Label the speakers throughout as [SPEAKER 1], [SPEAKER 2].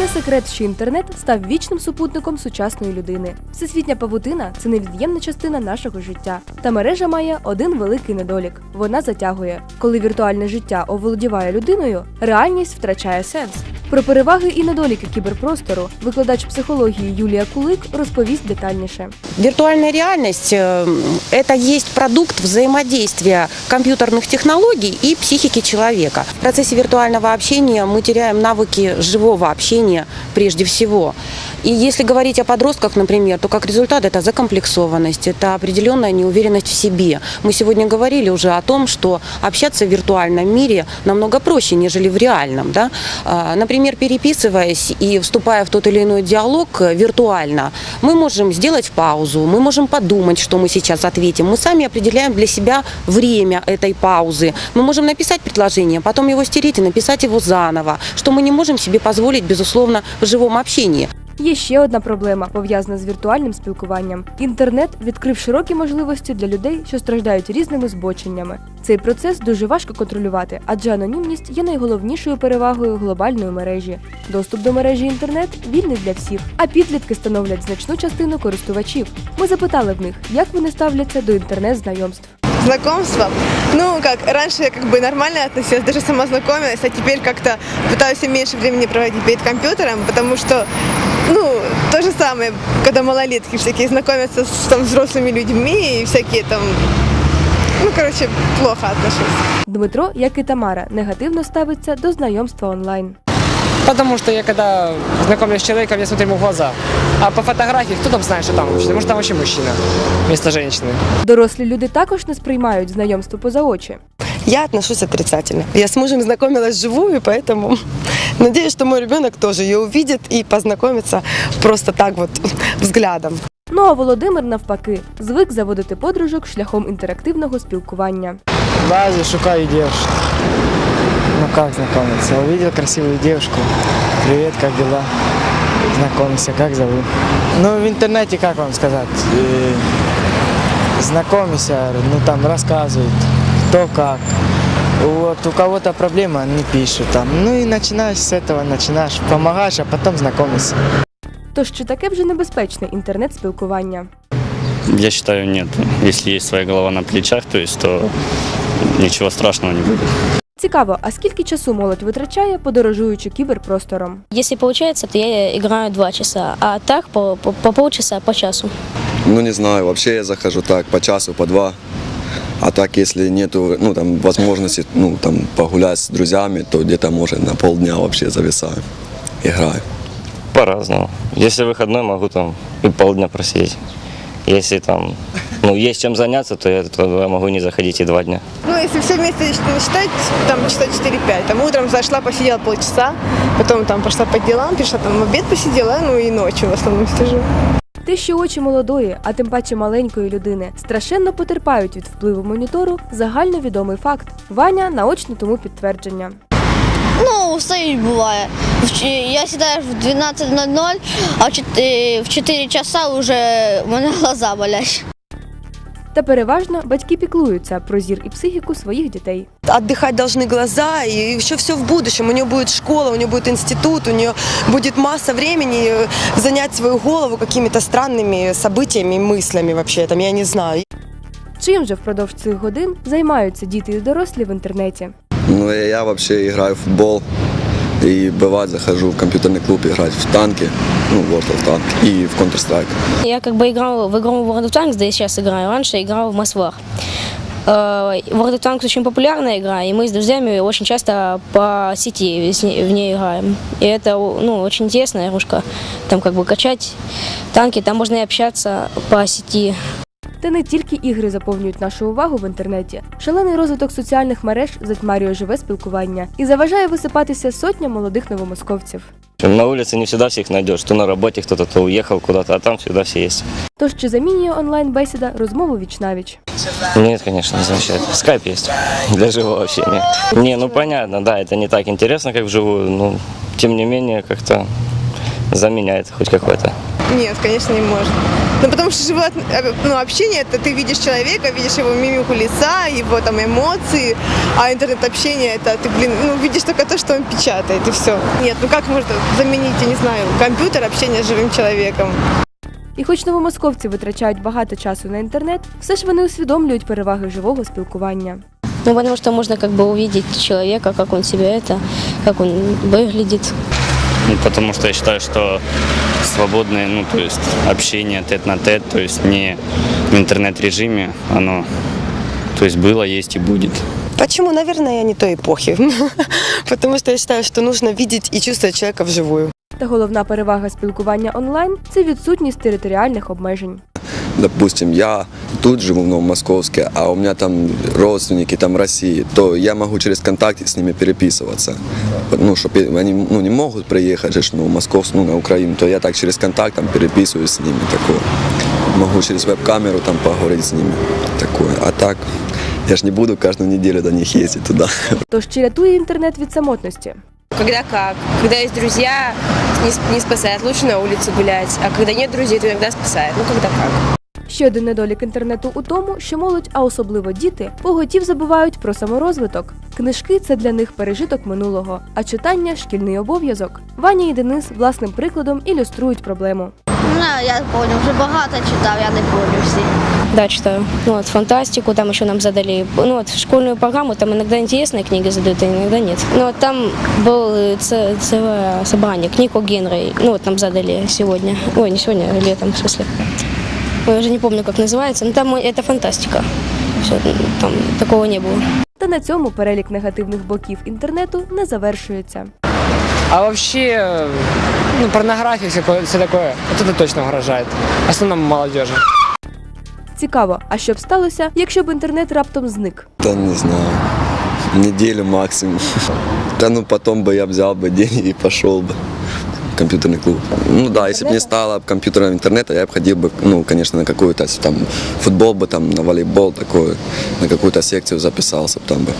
[SPEAKER 1] Не секрет, що інтернет став вічним супутником сучасної людини. Всесвітня павутина це невід'ємна частина нашого життя. Та мережа має один великий недолік: вона затягує. Коли віртуальне життя оволодіває людиною, реальність втрачає сенс. Про переваги і недоліки кіберпростору викладач психології Юлія Кулик розповість детальніше.
[SPEAKER 2] Виртуальная реальность э, – это есть продукт взаимодействия компьютерных технологий и психики человека. В процессе виртуального общения мы теряем навыки живого общения прежде всего. И если говорить о подростках, например, то как результат это закомплексованность, это определенная неуверенность в себе. Мы сегодня говорили уже о том, что общаться в виртуальном мире намного проще, нежели в реальном. Да? А, Например, переписываясь и вступая в тот или иной диалог виртуально, мы можем сделать паузу, мы можем подумать, что мы сейчас ответим. Мы сами определяем для себя время этой паузы. Мы можем написать предложение, потом его стереть и написать его заново, что мы не можем себе позволить, безусловно, в живом общении.
[SPEAKER 1] Є ще одна проблема, пов'язана з віртуальним спілкуванням. Інтернет відкрив широкі можливості для людей, що страждають різними збоченнями. Цей процес дуже важко контролювати, адже анонімність є найголовнішою перевагою глобальної мережі. Доступ до мережі інтернет вільний для всіх, а підлітки становлять значну частину користувачів. Ми запитали в них, як вони ставляться до інтернет-знайомств.
[SPEAKER 3] Знакомство? Ну, как, раньше я как бы нормально относилась, даже сама знакомилась, а теперь как-то пытаюсь меньше времени проводить перед компьютером, потому что, ну, то же самое, когда малолетки всякие знакомятся с там, взрослыми людьми и всякие там, ну, короче, плохо отношусь.
[SPEAKER 1] Дмитро, як і Тамара, негативно ставиться до знайомства онлайн.
[SPEAKER 4] Потому что я когда знакомлюсь с человеком, я смотрю ему в глаза. А по фотографии, кто там знает, что там мужчина? Может, там вообще мужчина вместо женщины.
[SPEAKER 1] Дорослі люди також не сприймають знайомство поза очі.
[SPEAKER 5] Я отношусь отрицательно. Я с мужем знакомилась вживую, поэтому надеюсь, что мой ребенок тоже ее увидит и познакомится просто так вот взглядом.
[SPEAKER 1] Ну а Володимир навпаки звик заводити подружок шляхом інтерактивного спілкування.
[SPEAKER 4] Лазю, шукаю девушку. Ну как знакомиться? Увидел красивую девушку. Привет, как дела? Знакомься, как зовут? Ну, в интернете, как вам сказать, э, знакомься, ну там рассказывают, кто как. Вот у кого-то проблема, они пишут там. Ну и начинаешь с этого, начинаешь, помогаешь, а потом знакомишься.
[SPEAKER 1] Тож чи таке вже небезпечне інтернет-спілкування?
[SPEAKER 6] Я считаю, нет. Если есть своя голова на плечах, то есть, то ничего страшного не будет.
[SPEAKER 1] Цікаво, а скільки часу молодь витрачає, подорожуючи кіберпростором?
[SPEAKER 7] Если получается, то я играю два часа, а так по, по, по полчаса, по часу.
[SPEAKER 8] Ну, не знаю, вообще я захожу так, по часу, по два. А так, если нету, ну, там, возможности, ну, там, погулять с друзьями, то где-то, может, на полдня вообще зависаю, играю.
[SPEAKER 6] По-разному. Если выходной, могу там и полдня просидеть. Если там, ну, есть чем заняться, то я тогда могу не заходить и два дня.
[SPEAKER 3] Ну, если все вместе считать, там часа 4-5, там утром зашла, посидела полчаса, потом там пошла по делам, пришла там обед посидела, ну и ночью в основном сижу.
[SPEAKER 1] Те, що очі молодої, а тим паче маленької людини, страшенно потерпають від впливу монітору, загальновідомий факт. Ваня наочно тому підтвердження.
[SPEAKER 9] Ну, устають буває. Я сідаю в 12.00, а в 4, в 4 часа вже в мене глаза болять.
[SPEAKER 1] Та переважно батьки піклуються про зір і психіку своїх дітей.
[SPEAKER 5] Отдыхать должны глаза, и еще все в будущем. У нее будет школа, у нее будет институт, у нее будет масса времени э, занять свою голову какими-то странными событиями и мыслями вообще, там, я не знаю.
[SPEAKER 1] Чим же впродовж цих годин займаються діти і дорослі в інтернеті?
[SPEAKER 8] Ну, я, я вообще играю в футбол. И бывает захожу в компьютерный клуб играть в танки, ну, World of Tank и в Counter-Strike.
[SPEAKER 7] Я как бы играл в игру World of Tanks, да и сейчас играю. Раньше играл в Mass War. Э, World of Tanks очень популярная игра, и мы с друзьями очень часто по сети с ней- в ней играем. И это ну, очень интересная игрушка. Там как бы качать танки, там можно и общаться по сети.
[SPEAKER 1] Та не тільки ігри заповнюють нашу увагу в інтернеті. Шалений розвиток соціальних мереж затьмарює живе спілкування і заважає висипатися сотням молодих новомосковців.
[SPEAKER 6] На улице не всегда всех найдешь. То на работе кто-то, то уехал куда-то, а там всегда все есть.
[SPEAKER 1] Тож чи замінює онлайн-бесіда розмову віч-навіч?
[SPEAKER 6] Нет, конечно, не замечает. Скайп есть для живого общения. Не, ну понятно, да, это не так интересно, как вживую, но тем не менее как-то заменяет хоть какой-то.
[SPEAKER 3] Нет, конечно, не может. Ну, потому что живое э, ну, общение, это ты видишь человека, видишь его мимику лица, его там эмоции, а интернет-общение, это ты, блин, ну, видишь только то, что он печатает, и все. Нет, ну как можно заменить, я не знаю, компьютер, общение с живым человеком?
[SPEAKER 1] І хоч новомосковці витрачають багато часу на інтернет, все ж вони усвідомлюють переваги живого спілкування.
[SPEAKER 7] Ну, потому что можно как бы увидеть человека, как он себя это, как он выглядит.
[SPEAKER 10] Ну, потому что я считаю, что свободное, ну, то есть общение тет на тет, то есть не в интернет-режиме, оно, то есть было, есть и будет.
[SPEAKER 5] Почему? Наверное, я не той эпохи. Потому что я считаю, что нужно видеть и чувствовать человека вживую.
[SPEAKER 1] Та головна перевага спілкування онлайн це відсутність територіальних обмежень
[SPEAKER 8] Допустим, я тут живу в Новомосковске, а у меня там родственники там в России, то я могу через контакты с ними переписываться. Ну, чтобы они ну, не могут приехать же ж, ну, в Московск, ну, на Украину, то я так через контакт там переписываюсь с ними. Такое. Могу через веб-камеру там поговорить с ними. Такое. А так, я ж не буду каждую неделю до них ездить туда.
[SPEAKER 1] Тож чи рятує інтернет від самотності?
[SPEAKER 11] Когда как. Когда есть друзья, не, с- не спасает. Лучше на улице гулять. А когда нет друзей, то иногда спасает. Ну, когда как.
[SPEAKER 1] Ще один недолік інтернету у тому, що молодь, а особливо діти, поготів забувають про саморозвиток. Книжки це для них пережиток минулого, а читання шкільний обов'язок. Ваня і Денис власним прикладом ілюструють проблему.
[SPEAKER 9] Ну, я понял, вже багато читав, я не помню всі.
[SPEAKER 7] Да, читаю. Ну, вот, фантастику там еще нам задали. Ну, вот, школьную программу там иногда интересные книги задают, а иногда нет. Ну, вот там было э, це- целое собрание книг о Генри. Ну, вот нам задали сегодня. Ой, не сегодня, а летом, в смысле. Ой, я уже не помню, как называется. Но там это фантастика. Всё, там такого не было.
[SPEAKER 1] Та на цьому перелік негативних боків інтернету не завершується.
[SPEAKER 4] А вообще, ну, порнография, все, все такое, вот это точно угрожает. Основному молодежи.
[SPEAKER 1] Цікаво, а що б сталося, якщо б інтернет раптом зник?
[SPEAKER 8] Да не знаю, неделю максимум. Да ну потом бы я взял бы деньги и пошел бы в Компьютерный клуб. Ну да, если бы не стало компьютерного интернета, я бы ходил бы, ну, конечно, на какую-то там футбол бы там, на волейбол такой, на какую-то секцию записался бы там бы.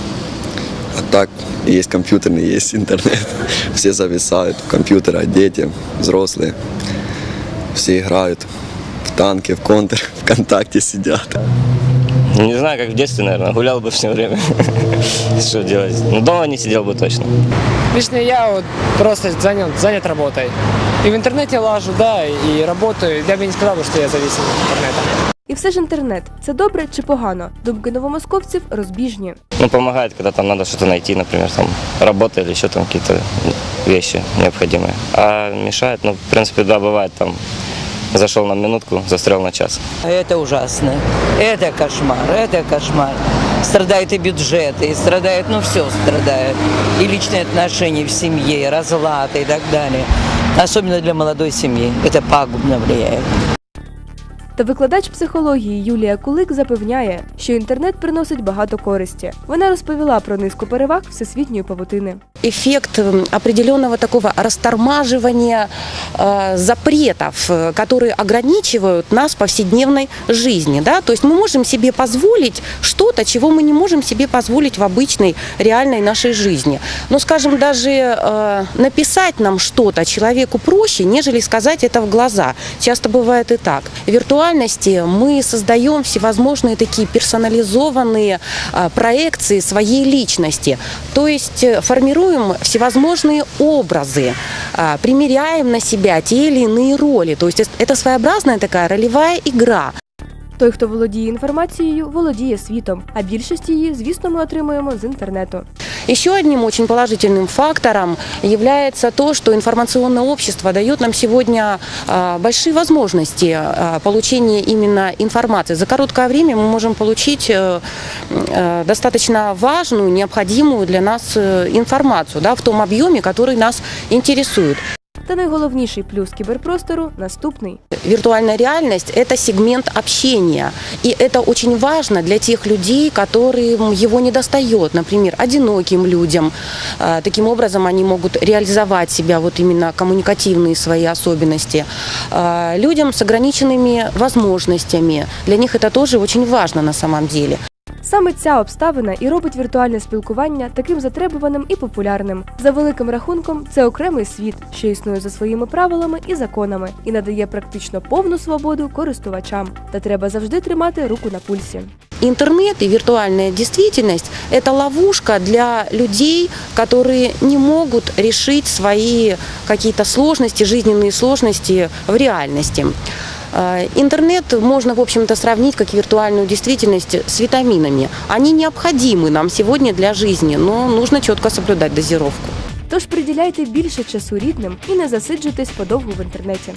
[SPEAKER 8] А так, есть компьютерный, есть интернет. Все зависают в компьютерах, дети, взрослые. Все играют в танки, в контр, ВКонтакте сидят.
[SPEAKER 6] Не знаю, как в детстве, наверное, гулял бы все время. Что делать? Ну, дома не сидел бы точно.
[SPEAKER 4] Лично я вот просто занят, занят работой. И в интернете лажу, да, и работаю. Я бы не сказал, бы, что я зависим от интернета.
[SPEAKER 1] І все ж інтернет це добре чи погано? Думки новомосковців розбіжні.
[SPEAKER 6] Ну, помогает, когда там надо что-то найти, например, там работа или еще там какие-то вещи необходимые. А мешает, ну, в принципе, да, бывает там, зашел на минутку, застрял на час.
[SPEAKER 12] Это ужасно. Это кошмар, это кошмар. Страдает и бюджет, и страдает, ну все страдает. И личные отношения в семье, и разлад и так далее. Особенно для молодой семьи. Это пагубно влияет.
[SPEAKER 1] Та викладач психології Юлія Кулик запевняє, що інтернет приносить багато користі. Вона розповіла про низку переваг всесвітньої павутини.
[SPEAKER 2] эффект м, определенного такого растормаживания э, запретов, э, которые ограничивают нас в повседневной жизни. Да? То есть мы можем себе позволить что-то, чего мы не можем себе позволить в обычной реальной нашей жизни. Но, скажем, даже э, написать нам что-то человеку проще, нежели сказать это в глаза. Часто бывает и так. В виртуальности мы создаем всевозможные такие персонализованные э, проекции своей личности. То есть э, формируем всевозможные образы, а, примеряем на себя те или иные роли. То есть это своеобразная такая ролевая игра.
[SPEAKER 1] Той, хто володіє інформацією, володіє світом, а більшість її, звісно, ми отримуємо з інтернету.
[SPEAKER 2] Еще одним очень положительным фактором является то, что информационное общество дает нам сегодня а, большие возможности а, получения именно информации. За короткое время мы можем получить э, э, достаточно важную, необходимую для нас э, информацию да, в том объеме, который нас интересует.
[SPEAKER 1] Та найголовніший плюс кіберпростору наступний.
[SPEAKER 2] Виртуальная реальность – это сегмент общения. И это очень важно для тех людей, которым его не достает. Например, одиноким людям. А, Таким образом, они могут реализовать себя, вот именно коммуникативные свои особенности. А, Людям с ограниченными возможностями. Для них это тоже очень важно на самом деле.
[SPEAKER 1] Саме ця обставина і робить віртуальне спілкування таким затребуваним і популярним. За великим рахунком, це окремий світ, що існує за своїми правилами і законами, і надає практично повну свободу користувачам. Та треба завжди тримати руку на пульсі.
[SPEAKER 2] Интернет и виртуальная действительность – это ловушка для людей, которые не могут решить свои какие-то сложности, жизненные сложности в реальности. Э, Интернет можно, в общем-то, сравнить как виртуальную действительность с витаминами. Они необходимы нам сегодня для жизни, но нужно четко соблюдать дозировку.
[SPEAKER 1] Тож приділяйте більше часу рідним і не засиджуйтесь подовго в інтернеті.